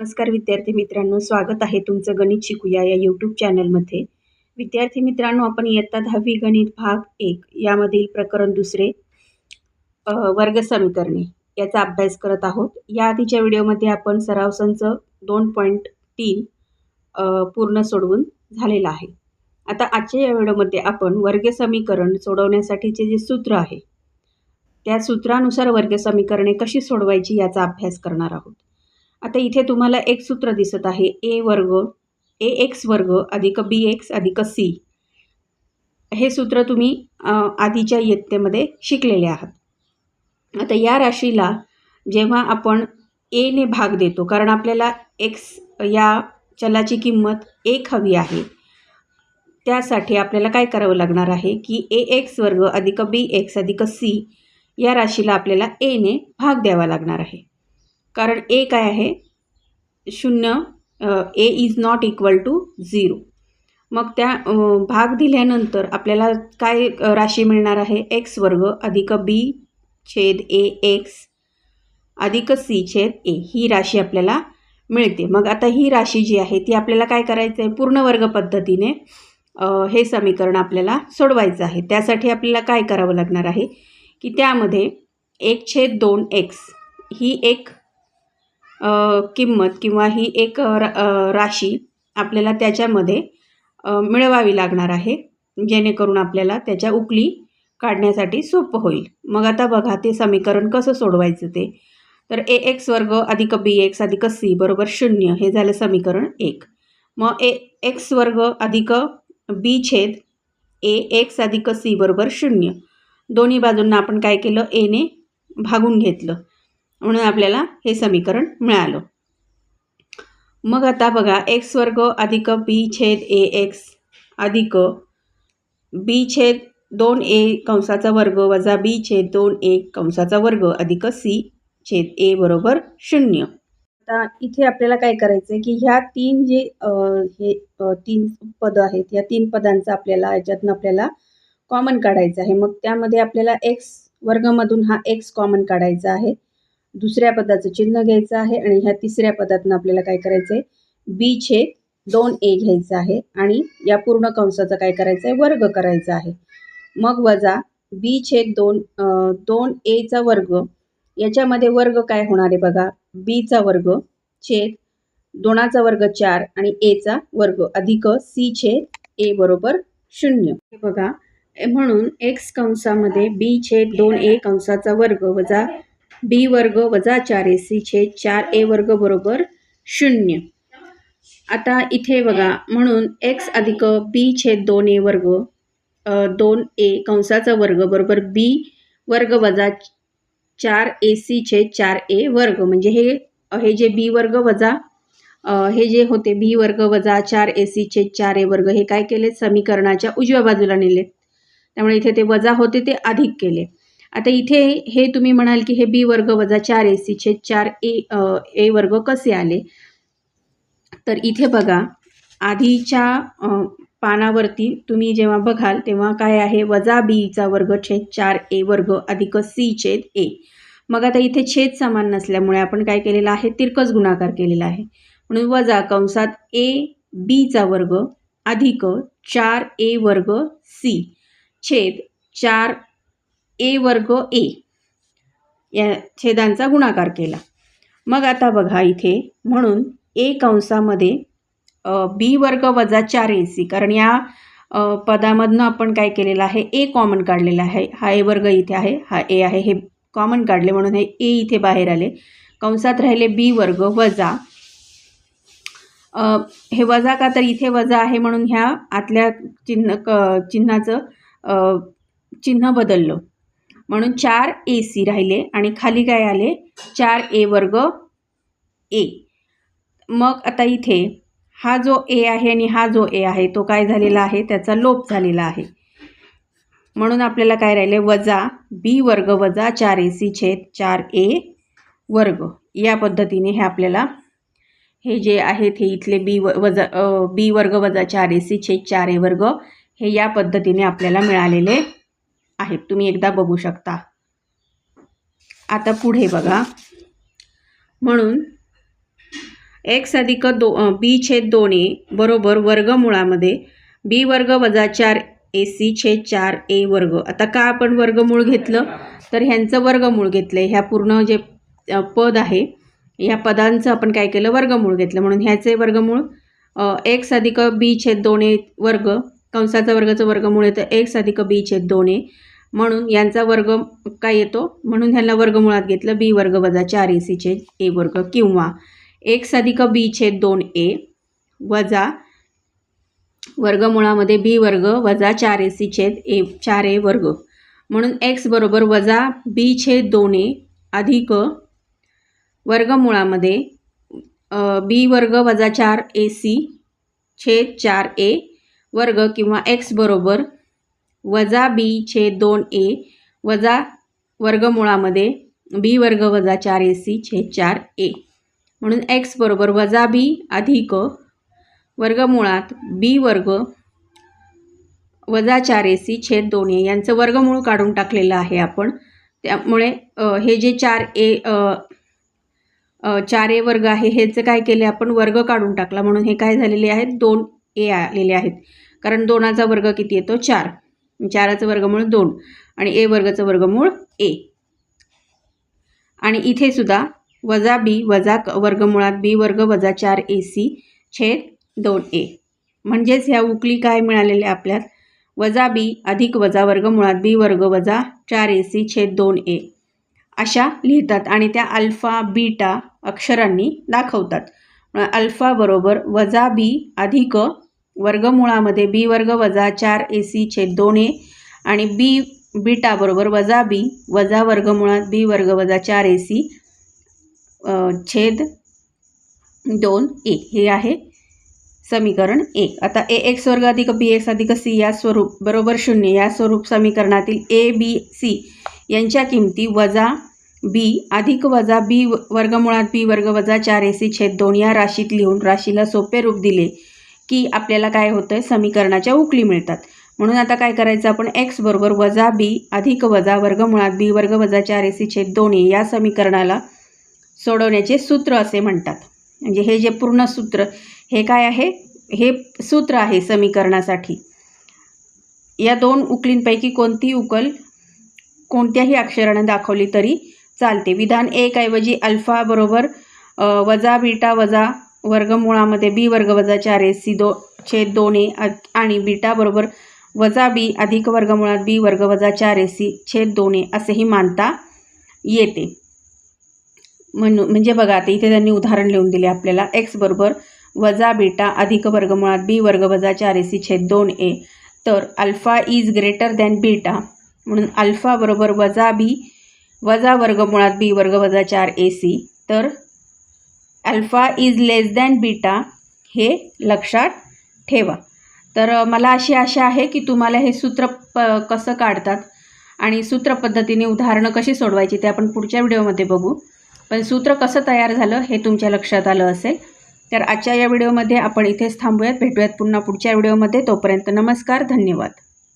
नमस्कार विद्यार्थी मित्रांनो स्वागत आहे तुमचं गणित शिकूया या यूट्यूब चॅनलमध्ये विद्यार्थी मित्रांनो आपण इयत्ता दहावी गणित भाग एक यामधील प्रकरण दुसरे वर्ग समीकरणे याचा अभ्यास करत आहोत. या आधीच्या व्हिडिओमध्ये आपण सराव संच दोन पॉईंट तीन पूर्ण सोडवून झालेला आहे. आता आजच्या या व्हिडिओमध्ये आपण वर्ग समीकरण सोडवण्यासाठीचे जे सूत्र आहे त्या सूत्रानुसार वर्ग समीकरणे कशी सोडवायची याचा अभ्यास करणार आहोत. आता इथे तुम्हाला एक सूत्र दिसत आहे. ए वर्ग ए एक्स वर्ग अधिक बी एक्स अधिक सी. हे सूत्र तुम्ही आधीच्या इयत्तेमध्ये शिकलेले आहात. आता या राशीला जेव्हा आपण एने भाग देतो कारण आपल्याला एक्स या चलाची किंमत एक हवी आहे त्यासाठी आपल्याला काय करावं लागणार आहे की ए एक्स वर्ग अधिक बी एक्स अधिक सी या राशीला आपल्याला एने भाग द्यावा लागणार आहे. कारण ए काय आहे? शून्य A is not equal to zero मग त्या भाग दिल्यानंतर आपल्याला काय राशी मिळणार आहे? एक्स वर्ग अधिक बी छेद ए एक्स अधिक सी छेद ए ही राशी आपल्याला मिळते. मग आता ही राशी जी आहे ती आपल्याला काय करायचं आहे पूर्ण वर्ग पद्धतीने हे समीकरण आपल्याला सोडवायचं आहे. त्यासाठी आपल्याला काय करावं लागणार आहे? की त्यामध्ये एक छेद दोन एक्स ही एक किंमत किंवा ही एक रा- राशी आपल्याला त्याच्यामध्ये मिळवावी लागणार आहे. जेणेकरून आपल्याला त्याच्या उकली काढण्यासाठी सोपं होईल. मग आता बघा ते समीकरण कसं सोडवायचं ते? तर ए एक्स वर्ग अधिक बी एक्स अधिक सी बरोबर शून्य हे झालं समीकरण एक. मग ए एक्स वर्ग अधिक बी छेद ए एक्स अधिक सी बरोबर शून्य. दोन्ही बाजूंना आपण काय केलं? एने भागून घेतलं. म्हणून आपल्याला हे समीकरण मिळालं. मग आता बघा एक्स वर्ग अधिक बी छेद ए एक्स अधिक बी छेद दोन ए कंसाचा वर्ग वजा बी छेद दोन ए कंसाचा वर्ग अधिक सी छेद ए बरोबर शून्य. आता इथे आपल्याला काय करायचं आहे की ह्या तीन जे हे तीन पदं आहेत या तीन पदांचा आपल्याला याच्यातनं आपल्याला कॉमन काढायचं आहे. मग त्यामध्ये आपल्याला एक्स वर्गमधून हा एक्स कॉमन काढायचा आहे. दुसऱ्या पदाचं चिन्ह घ्यायचं आहे आणि ह्या तिसऱ्या पदातनं आपल्याला काय करायचं आहे बी छेद दोन ए घ्यायचं आहे आणि या पूर्ण कंसाचा काय करायचं आहे वर्ग करायचा आहे. मग वजा बी छेद दोन दोन एचा वर्ग. याच्यामध्ये वर्ग काय होणार आहे बघा? बीचा वर्ग छेद दोनाचा वर्ग चार आणि एचा वर्ग अधिक सी छेद ए बरोबर शून्य. हे बघा म्हणून एक्स कंसामध्ये बी छेद दोन ए कंसाचा वर्ग वजा बी वर्ग वजा चार ए सी छेद चार ए वर्ग बरोबर शून्य. आता इथे बघा म्हणून एक्स अधिक बी छेद दोन ए वर्ग दोन ए कंसाचा वर्ग बरोबर बी वर्ग वजा चार ए सी छेद चार ए वर्ग. म्हणजे हे हे जे बी वर्ग वजा हे जे होते बी वर्ग वजा चार ए सी छेद चार ए वर्ग हे काय केले? समीकरणाच्या उजव्या बाजूला नेले. त्यामुळे इथे ते वजा होते ते अधिक केले. आता इथे हे तुम्ही म्हणाल की हे बी वर्ग वजा चार ए सी छेद चार ए ए वर्ग कसे आले? तर इथे बघा आधीच्या पानावरती तुम्ही जेव्हा बघाल तेव्हा काय आहे? वजा बीचा वर्ग छेद चार ए वर्ग अधिक सी छेद ए. मग आता इथे छेद समान नसल्यामुळे आपण काय केलेलं आहे? तिरकस गुणाकार केलेला आहे. म्हणून वजा कंसात ए बीचा वर्ग अधिक चार ए वर्ग सी छेद चार ए वर्ग ए. या छेदांचा गुणाकार केला. मग आता बघा इथे म्हणून ए कंसामध्ये बी वर्ग वजा चार ए सी. कारण या पदामधनं आपण काय केलेलं आहे? ए कॉमन काढलेला आहे. हा ए वर्ग इथे आहे. हा ए आहे. हे कॉमन काढले म्हणून हे ए इथे बाहेर आले. कंसात राहिले बी वर्ग वजा हे वजा का तर इथे वजा आहे म्हणून ह्या आतल्या चिन्ह क चिन्हाचं चिन्ह बदललं. म्हणून चार ए सी राहिले आणि खाली काय आले? चार ए वर्ग ए. मग आता इथे हा जो ए आहे आणि हा जो ए आहे तो काय झालेला आहे? त्याचा लोप झालेला आहे. म्हणून आपल्याला काय राहिले? वजा बी वर्ग वजा चार ए सी छेद चार ए वर्ग. या पद्धतीने हे आपल्याला हे जे आहेत हे इथले बी व वजा बी वर्ग वजा चार ए सी छेद चार ए वर्ग हे या पद्धतीने आपल्याला मिळालेले आहेत. तुम्ही एकदा बघू शकता. आता पुढे बघा. म्हणून एक्स अधिक दो बी छेद दोन ए बरोबर वर्गमुळामध्ये बी वर्ग वजा चार ए सी छेद चार ए वर्ग. आता का आपण वर्गमूळ घेतलं? तर ह्यांचं वर्गमूळ घेतलं आहे ह्या पूर्ण जे पद आहे ह्या पदांचं आपण काय केलं? वर्गमूळ घेतलं. म्हणून ह्याचे वर्गमूळ एक्स अधिक बी छेद दोन ए वर्ग कंसाचा वर्गाचं वर्गमूळ येतं. एक्स अधिक बी छेद दोन ए. म्हणून यांचा वर्ग काय येतो? म्हणून ह्यांना वर्गमुळात घेतलं बी वर्ग वजा चार ए सी छेद ए वर्ग किंवा. एक्स अधिक बी छेद दोन ए वजा वर्गमुळामध्ये बी वर्ग वजा चार ए सी छेद ए चार ए वर्ग. म्हणून एक्स बरोबर वजा बी छेद दोन ए अधिक वर्गमुळामध्ये बी वर्ग वजा चार ए सी छेद चार ए वर्ग किंवा एक्स बरोबर वजा बी छेद दोन ए वजा वर्गमुळामध्ये बी वर्ग वजा चार ए सी छेद चार ए. म्हणून एक्स बरोबर वजा बी अधिक वर्गमुळात बी वर्ग वजा चार ए सी छेद दोन ए यांचं वर्गमूळ काढून टाकलेलं आहे आपण. त्यामुळे हे जे चार ए चार ए वर्ग आहे हेचं काय केले आपण? वर्ग काढून टाकला. म्हणून हे काय झालेले आहेत? दोन ए आलेले आहेत. कारण दोनाचा वर्ग किती येतो? चार. चाराचं वर्गमूळ दोन आणि ए वर्गाचं वर्गमूळ ए. आणि इथे सुद्धा वजा बी वजा क- वर्गमुळात बी वर्ग वजा चार ए सी छेद दोन ए. म्हणजेच ह्या उकली काय मिळालेल्या आपल्यात? वजा बी अधिक वजा वर्गमुळात बी वर्ग वजा चार ए सी छेद दोन ए. अशा लिहितात आणि त्या अल्फा बीटा अक्षरांनी दाखवतात. अल्फा बरोबर वजा बी अधिक वर्गमुळामध्ये बी वर्ग वजा चार ए सी छेद दोन ए आणि बी बीटा बरोबर वजा बी वजा वर्गमुळात बी वर्ग वजा चार ए सी छेद दोन ए. हे आहे समीकरण एक. आता ए एक्स वर्ग अधिक बी एक्स अधिक सी या स्वरूप बरोबर शून्य. या स्वरूप समीकरणातील ए बी सी यांच्या किमती वजा बी अधिक वजा बी वर्गमुळात बी वर्ग वजा चार ए सी छेद दोन या राशीत लिहून राशीला सोपे रूप दिले. की आपल्याला काय होतं आहे समीकरणाच्या उकली मिळतात. म्हणून आता काय करायचं? आपण एक्स बरोबर वजा बी अधिक वजा वर्गमुळात बी वर्ग वजा चार ए सी छेद दोन ए या समीकरणाला सोडवण्याचे सूत्र असे म्हणतात. म्हणजे हे जे पूर्ण सूत्र हे काय आहे? हे सूत्र आहे समीकरणासाठी. या दोन उकलींपैकी कोणती उकल कोणत्याही अक्षराने दाखवली तरी चालते. विधान एक ऐवजी अल्फा बरोबर वजा बीटा वजा वर्गमुळामध्ये बी वर्ग वजा चार ए सी दो छेद दोन ए आणि बीटा बरोबर वजा बी अधिक वर्गमुळात बी वर्ग वजा चार ए सी छेद दोन ए असेही मानता येते. म्हणून म्हणजे बघा आता इथे त्यांनी उदाहरण लिहून दिले आपल्याला. एक्स बरोबर वजा बीटा अधिक वर्गमुळात बी वर्ग वजा चार ए सी छेद दोन ए. तर alpha is greater than beta. म्हणून अल्फा बरोबर वजा बी वजा वर्गमुळात बी वर्ग वजा चार ए सी. तर alpha is less than beta हे लक्षात ठेवा. तर मला अशी आशा आहे की तुम्हाला हे सूत्र प कसं काढतात आणि सूत्र पद्धतीने उदाहरणं कशी सोडवायची ते आपण पुढच्या व्हिडिओमध्ये बघू. पण सूत्र कसं तयार झालं हे तुमच्या लक्षात आलं असेल. तर आजच्या या व्हिडिओमध्ये आपण इथेच थांबूयात. भेटूयात पुन्हा पुढच्या व्हिडिओमध्ये. तोपर्यंत नमस्कार धन्यवाद.